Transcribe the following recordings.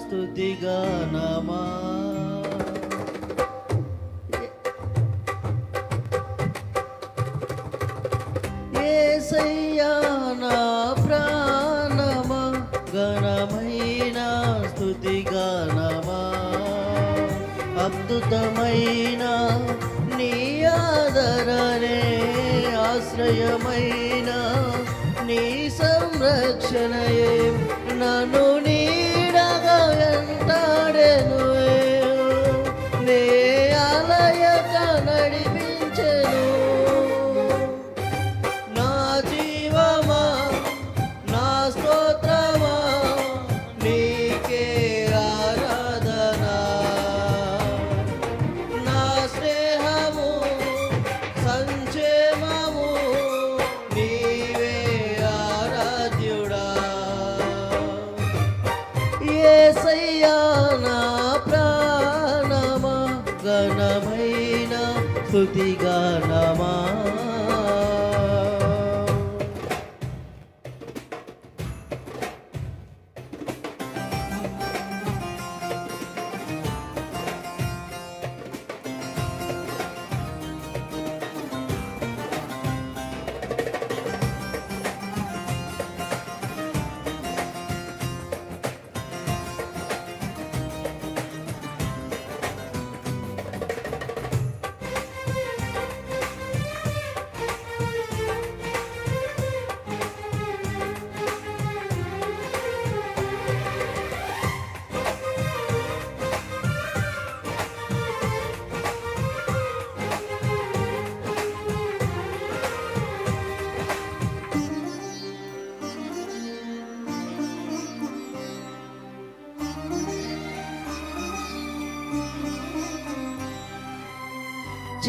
ఘనమైన స్థుతి గానమా ఏసయ్యా నా ప్రాణమా ఘనమైన స్థుతి గానమా అద్భుతమైన నీ ఆదరణే ఆశ్రయమైన నీ సంరక్షణయే నన్ను స్థుతిగానమా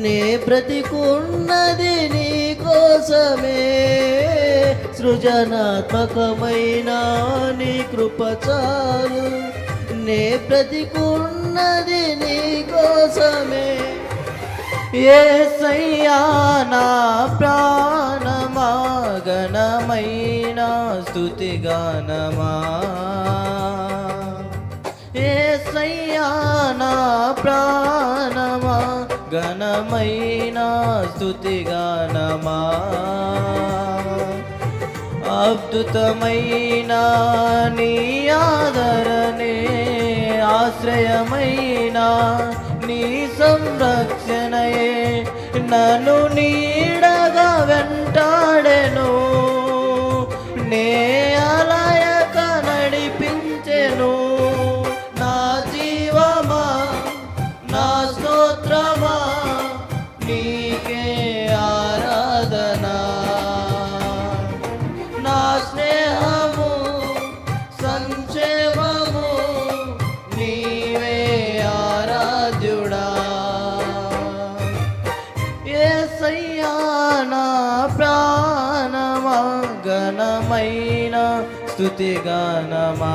నే బ్రతికున్నది నీ కోసమే. సృజనాత్మకమైన నీ కృప చాలు. నే బ్రతికున్నది నీ కోసమే. ఏ సయ్యానా ప్రాణమాగనమైన స్తుతిగానమా సయ్యానా ప్రాణమా ఘనమైన స్థుతిగానమా అద్భుతమైన నీ ఆదరణే ఆశ్రయమైన నీ సంరక్షణయే. నన్ను నీడగా వెంటాడెను నే స్థుతిగానమా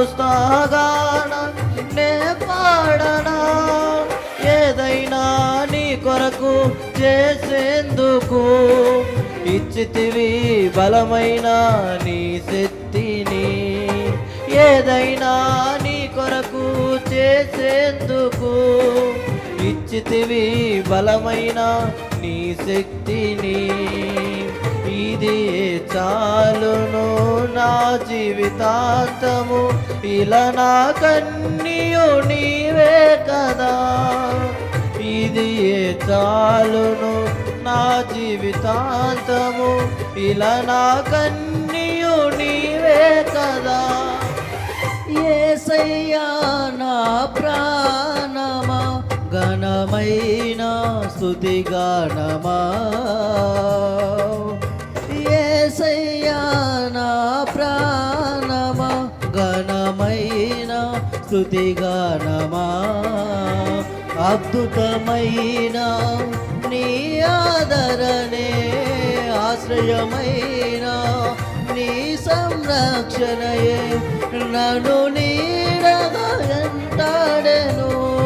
ఉత్సాహగానే పాడనా? ఏదైనా నీ కొరకు చేసేందుకు ఇచ్చితివి బలమైన నీ శక్తిని. ఏదైనా నీ కొరకు చేసేందుకు ఇచ్చితివి బలమైన నీ శక్తిని. ఇది చాలును నా జీవితాంతము. ఇలా నా కన్నీయు నీవే కదా. ఇది చాలును నా జీవితాంతము. ఇలా నా కన్నీయు నీవే కదా. ఏసయ్యా నా ప్రాణమా ఘనమైన స్థుతి ప్రాణమా ఘనమైన స్థుతి అద్భుతమైన నీ ఆదరణే ఆశ్రయమైన నీ సంరక్షణయే. నన్ను నీడగా ఎంటాడెను.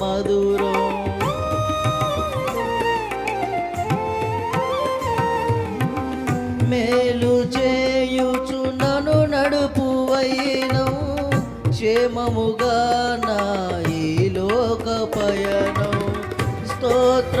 మధురం. మేలు చేయుచు నన్ను నడుపువైను క్షేమముగా నా ఈ లోక పయనం. స్తోత్ర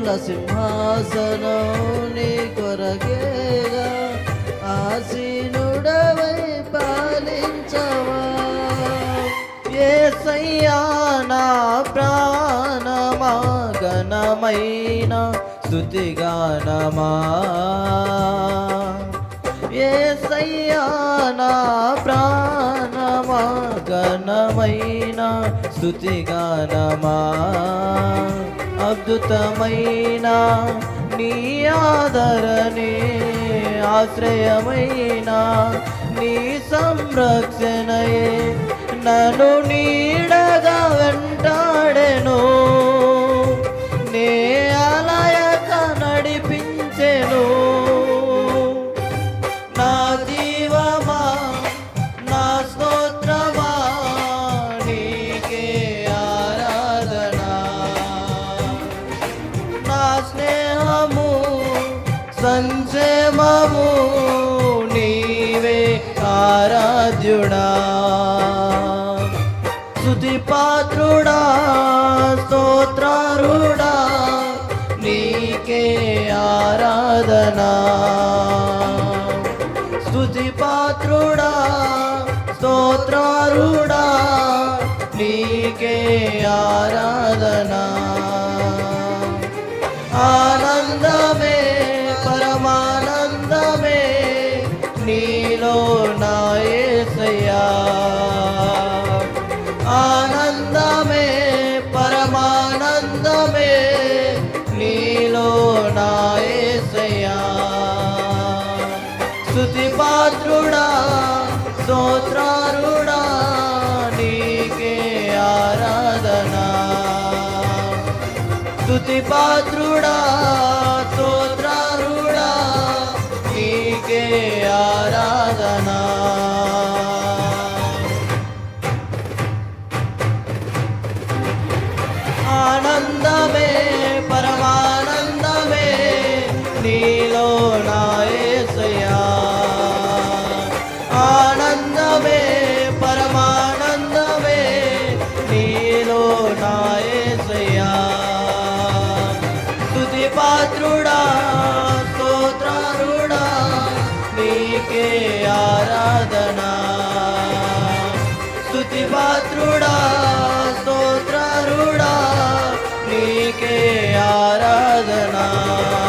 స్థుతుల సింహాసనం నీ కొరకేగా. ఆసీనుడవై పాలించవా. ఏ సయ్యానా ప్రాణమా ఘనమైన స్థుతిగానమా. ఏసయ్యా నా ప్రాణమా ఘనమైన స్థుతిగానమా అద్భుతమైన నీ ఆదరణే ఆశ్రయమైన నీ సంరక్షణయే నన్ను నీడగా వెంటాడెను. నే ఆరాధ్యుడా స్తుతి పాత్రుడా స్తోత్రారుడా నీకే ఆరాధనా. స్తుతి పాత్రుడా స్తోత్రారుడా నీకే ఆరాధనా. ఆనందమే స్థుతి పాత్రుడా స్తోత్రారుడా నీకే ఆరాధనా. స్థుతి పాత్రుడా के आराधना।